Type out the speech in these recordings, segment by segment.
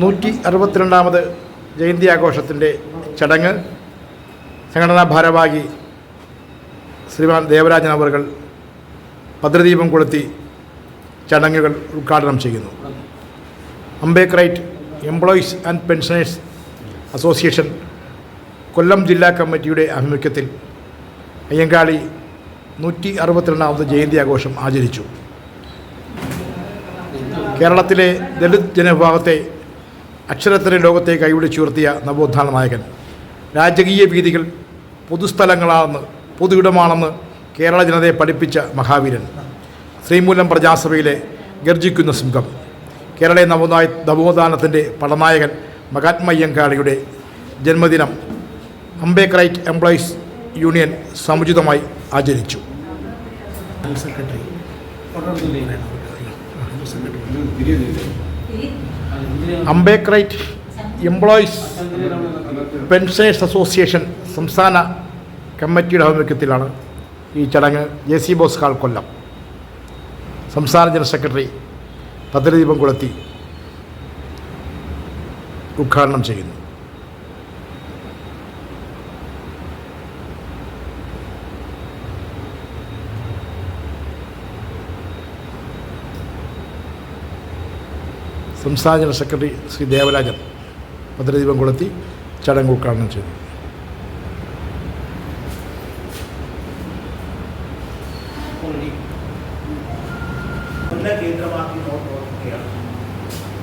നൂറ്റി അറുപത്തിരണ്ടാമത് ജയന്തി ആഘോഷത്തിന്റെ ചടങ്ങ് സംഘടനാ ഭാരവാഹി ശ്രീമാൻ ദേവരാജൻ അവർകൾ ഭദ്രദീപം കൊളുത്തി ചടങ്ങുകൾ ഉദ്ഘാടനം ചെയ്യുന്നു. Ambedkarite employees and pensioners association Kollam ജില്ലാ കമ്മിറ്റിയുടെ ആഭിമുഖ്യത്തിൽ അയ്യങ്കാളി നൂറ്റി അറുപത്തിരണ്ടാമത് ജയന്തി ആഘോഷം ആചരിച്ചു. കേരളത്തിലെ ദളിത് ജനവിഭാഗത്തെ അക്ഷരത്തിന് ലോകത്തെ കൈപിടിച്ചുയർത്തിയ നവോത്ഥാന നായകൻ. രാജകീയ വീതികൾ പൊതുസ്ഥലങ്ങളാണെന്ന് പൊതു ഇടമാണെന്ന് കേരള ജനതയെ പഠിപ്പിച്ച മഹാവീരൻ. ശ്രീമൂലം പ്രജാസഭയിലെ ഗർജിക്കുന്ന സിംഹം. കേരള നവോദായ നവോത്ഥാനത്തിന്റെ പടനായകൻ മഹാത്മയ്യങ്കാളിയുടെ ജന്മദിനം അംബേക്രൈറ്റ് എംപ്ലോയീസ് യൂണിയൻ സമുചിതമായി ആചരിച്ചു. Secretary Ambedkarite employees pensioners association സംസ്ഥാന കമ്മിറ്റിയുടെ ആഭിമുഖ്യത്തിലാണ് ഈ ചടങ്ങ് J C Bose hall Kollam. സംസ്ഥാന ജനറൽ സെക്രട്ടറി ഭദ്രദീപം കൊളുത്തി ഉദ്ഘാടനം ചെയ്യുന്നു. സംസ്ഥാന ജനറൽ സെക്രട്ടറി ശ്രീ ദേവരാജൻ ഭദ്രദീപം കൊളുത്തി ചടങ്ങ് ഉദ്ഘാടനം ചെയ്തു.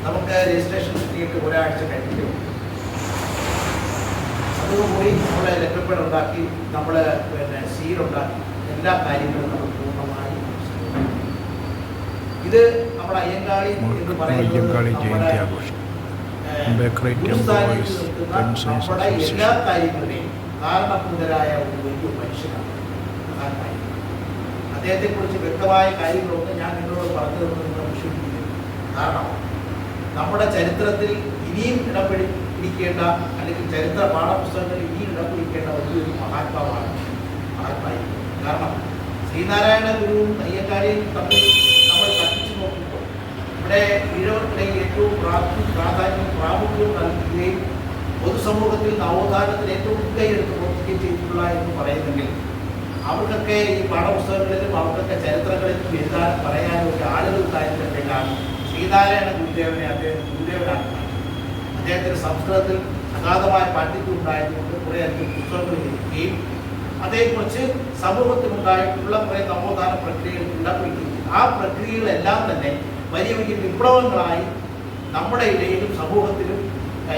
നമുക്ക് രജിസ്ട്രേഷൻ കിട്ടിയിട്ട് ഒരാഴ്ച കഴിഞ്ഞു അതുകൊണ്ട് നമ്മൾ ലെറ്റർപേഡ് നമ്മൾ പിന്നെ സീലുണ്ടാക്കി എല്ലാ കാര്യങ്ങളും നമ്മൾ പൂർണമായി ഇത് നമ്മുടെ അയ്യങ്കാളി എന്ന് പറയുന്നത് നമ്മുടെ, എല്ലാ കാര്യങ്ങളുടെയും കാരണഭൂതരായ ഒരു വലിയ മനുഷ്യനാണ് അദ്ദേഹത്തെക്കുറിച്ച് വ്യക്തമായ കാര്യങ്ങളൊക്കെ ഞാൻ നിങ്ങളോട് പറഞ്ഞു നിങ്ങൾ വിശ്വസിക്കുന്നു കാരണം നമ്മുടെ ചരിത്രത്തിൽ ഇനിയും ഇടപെടിക്കേണ്ട പിടി- അല്ലെങ്കിൽ ചരിത്ര പാഠപുസ്തകങ്ങളിൽ ഇനിയും ഇടപെടിക്കേണ്ട വലിയൊരു മഹാത്മാവാണ് മഹാത്മാ കാരണം ശ്രീനാരായണ ഗുരുവും അയ്യക്കാരെയും തമ്മിൽ ഇവിടെ ഈഴവർക്കിടയിൽ ഏറ്റവും പ്രാധാന്യം പ്രാമുഖ്യം നൽകുകയും പൊതുസമൂഹത്തിൽ നവോത്ഥാനത്തിന് ഏറ്റവും മുൻകൈയെടുത്ത് പ്രവർത്തിക്കുകയും ചെയ്തിട്ടുള്ള എന്ന് പറയുന്നെങ്കിൽ അവർക്കൊക്കെ ഈ പാഠപുസ്തകങ്ങളിലും അവർക്കൊക്കെ ചരിത്രങ്ങളിലും എഴുതാൻ പറയാനും ഒരു ആളുകൾ ഉണ്ടായിരുന്നിട്ടാണ് ശ്രീനാരായണ ഗുരുദേവനെ അദ്ദേഹം ഗുരുദേവനാണ് അദ്ദേഹത്തിന് സംസ്കൃതത്തിൽ അഗാധമായ പാണ്ഡിത്യം ഉണ്ടായതുകൊണ്ട് കുറേയധികം പുസ്തകങ്ങൾ എഴുതുകയും അതേക്കുറിച്ച് സമൂഹത്തിലുണ്ടായിട്ടുള്ള കുറേ നവോത്ഥാന പ്രക്രിയകൾ ഉണ്ടാക്കുകയും ആ പ്രക്രിയകളെല്ലാം തന്നെ വലിയ വലിയ വിപ്ലവങ്ങളായി നമ്മുടെ ഇടയിലും സമൂഹത്തിലും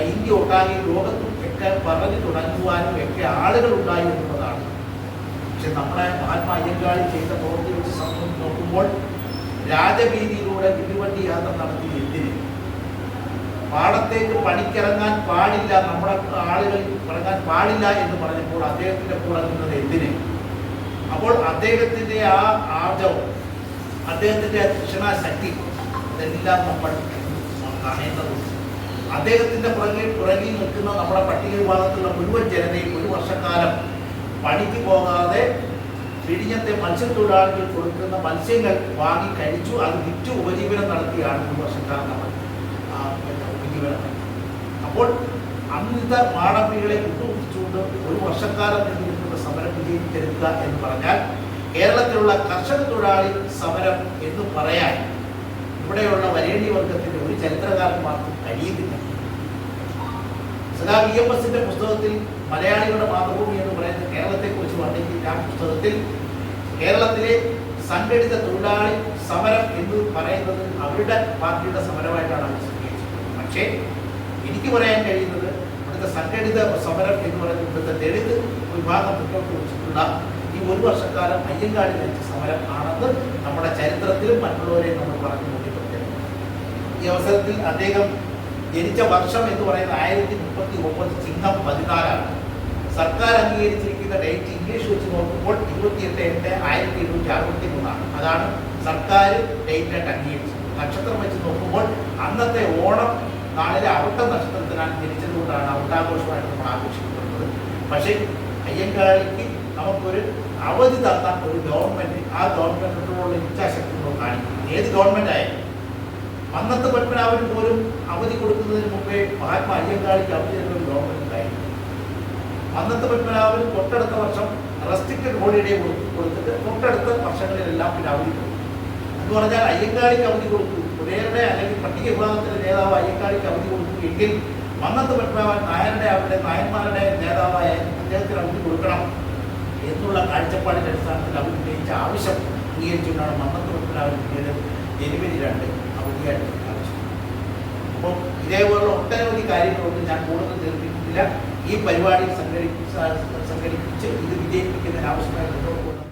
ഇന്ത്യ ഒട്ടാകെ ലോകത്തും ഒക്കെ പറഞ്ഞു തുടങ്ങുവാനും ഒക്കെ ആളുകൾ ഉണ്ടായി എന്നുള്ളതാണ്. പക്ഷെ നമ്മുടെ മഹാത്മാ അയ്യങ്കാളി ചെയ്ത പ്രവൃത്തി വെച്ച് സമൂഹം നോക്കുമ്പോൾ രാജവീതിയിലൂടെ വിടുവണ്ടി യാത്ര നടത്തി എന്തിന്? പാടത്തേക്ക് പണിക്കിറങ്ങാൻ പാടില്ല നമ്മുടെ ആളുകൾ ഇറങ്ങാൻ പാടില്ല എന്ന് പറഞ്ഞപ്പോൾ അദ്ദേഹത്തിന്റെ കൂടെ നിന്നത് എന്തിന്? അപ്പോൾ അദ്ദേഹത്തിന്റെ ആ ആർജവം അദ്ദേഹത്തിന്റെ ആ അദ്ദേഹത്തിന്റെ പുറകിൽ പുറകിൽ നിൽക്കുന്ന നമ്മുടെ പട്ടിക വിഭാഗത്തിലുള്ള മുഴുവൻ ജനതയും ഒരു വർഷക്കാലം പണിക്ക് പോകാതെ പിടിഞ്ഞത്തെ മത്സ്യത്തൊഴിലാളികൾ കൊടുക്കുന്ന മത്സ്യങ്ങൾ വാങ്ങി കഴിച്ചു അത് വിറ്റ് ഉപജീവനം നടത്തിയാണ് ഒരു വർഷക്കാലം നമ്മൾ ഉപജീവനം അപ്പോൾ അന്നത്തെ മാടമ്പികളെ വിട്ടുപിടിച്ചുകൊണ്ട് ഒരു വർഷക്കാലം നിന്നിരിക്കുന്ന സമരം വിജയിച്ചെടുക്കുക എന്ന് പറഞ്ഞാൽ കേരളത്തിലുള്ള കർഷക തൊഴിലാളി സമരം എന്ന് പറയാൻ ഇവിടെയുള്ള വരേണ്യ വർഗത്തിന്റെ ഒരു ചരിത്രകാരന്മാർക്കും കഴിയുന്നില്ല. സദാ വി എം എസിന്റെ പുസ്തകത്തിൽ മലയാളികളുടെ മാതൃഭൂമി എന്ന് പറയുന്ന കേരളത്തെക്കുറിച്ച് വർണിക്കുന്ന ആ പുസ്തകത്തിൽ കേരളത്തിലെ സംഘടിത തൊഴിലാളി സമരം എന്ന് പറയുന്നത് അവരുടെ പാർട്ടിയുടെ സമരമായിട്ടാണ് അവർ സ്വീകരിച്ചത് പക്ഷേ എനിക്ക് പറയാൻ കഴിയുന്നത് ഇവിടുത്തെ സംഘടിത സമരം എന്ന് പറയുന്നത് ഇവിടുത്തെ ദളിത് വിഭാഗം മുന്നോട്ട് വെച്ചിട്ടുള്ള ഈ ഒരു വർഷക്കാലം അയ്യങ്കാടി നയിച്ച സമരം ആണെന്ന് നമ്മുടെ ചരിത്രത്തിലും മറ്റുള്ളവരെയും നമ്മൾ പറഞ്ഞു ബോധ്യപ്പെടുത്തേണ്ടത് ഈ അവസരത്തിൽ അദ്ദേഹം ജനിച്ച വർഷം എന്ന് പറയുന്നത് ആയിരത്തി മുപ്പത്തി ഒമ്പത് ചിഹ്നം പതിനാലാണ്. സർക്കാർ അംഗീകരിച്ചിരിക്കുന്ന ഡേറ്റ് ഇംഗ്ലീഷ് വെച്ച് നോക്കുമ്പോൾ ഇരുപത്തിയെട്ട് എട്ട് ആയിരത്തി എണ്ണൂറ്റി അറുപത്തി മൂന്നാണ് അതാണ് സർക്കാർ ഡേറ്റ് ആയിട്ട് അംഗീകരിച്ചത്. നക്ഷത്രം വെച്ച് നോക്കുമ്പോൾ അന്നത്തെ ഓണം നാളിലെ അവിട്ട നക്ഷത്രത്തിനാണ് ജനിച്ചതുകൊണ്ടാണ് അവിട്ടാഘോഷമായിട്ട് നമ്മൾ ആഘോഷിക്കപ്പെടുന്നത്. പക്ഷേ അയ്യങ്കാളിക്ക് നമുക്കൊരു അവധി തന്ന ഒരു ഗവൺമെന്റ് ആ ഗവൺമെന്റിനോടുള്ള ഇച്ഛാശക്തി നമ്മൾ കാണിക്കും ഏത് ഗവൺമെന്റ് ആയാലും. മന്നത്ത് പത്മനാഭന് പോലും അവധി കൊടുക്കുന്നതിന് മുമ്പേ മഹാത്മാ അയ്യങ്കാളിക്ക് അവധി ഒരു ഗവൺമെന്റ് ഉണ്ടായിരുന്നു അന്നത്തെ പത്മനാഭൻ തൊട്ടടുത്ത വർഷം റെസ്ട്രിക്റ്റഡ് ഹോളിഡേ കൊടുത്തിട്ട് തൊട്ടടുത്ത വർഷങ്ങളിലെല്ലാം പിന്നെ അവധി കൊടുത്തു. എന്ന് പറഞ്ഞാൽ അയ്യങ്കാളിക്ക് അവധി കൊടുത്തു. പുരയുടെ അല്ലെങ്കിൽ പട്ടിക വിഭാഗത്തിലെ നേതാവ് അയ്യങ്കാളിക്ക് അവധി കൊടുത്തു എങ്കിൽ മന്നത്ത് പത്മനാഭൻ നായരുടെ അവരുടെ നായന്മാരുടെ നേതാവായ അദ്ദേഹത്തിന് അവധി കൊടുക്കണം എന്നുള്ള കാഴ്ചപ്പാടിന്റെ അടിസ്ഥാനത്തിൽ അവർ ഉന്നയിച്ച ആവശ്യം അംഗീകരിച്ചുകൊണ്ടാണ് മന്നത്ത് പത്മനാഭൻ ജനുവരി രണ്ട് അവധിയായിട്ട് അപ്പോൾ ഇതേപോലുള്ള ഒട്ടനവധി കാര്യങ്ങളൊന്നും ഞാൻ കൂടുതൽ തീർപ്പിക്കുന്നില്ല ഈ പരിപാടി സംഘടിപ്പിച്ച സംഘടിപ്പിച്ച് ഇത് വിജയിപ്പിക്കുന്നതിന് ആവശ്യമായ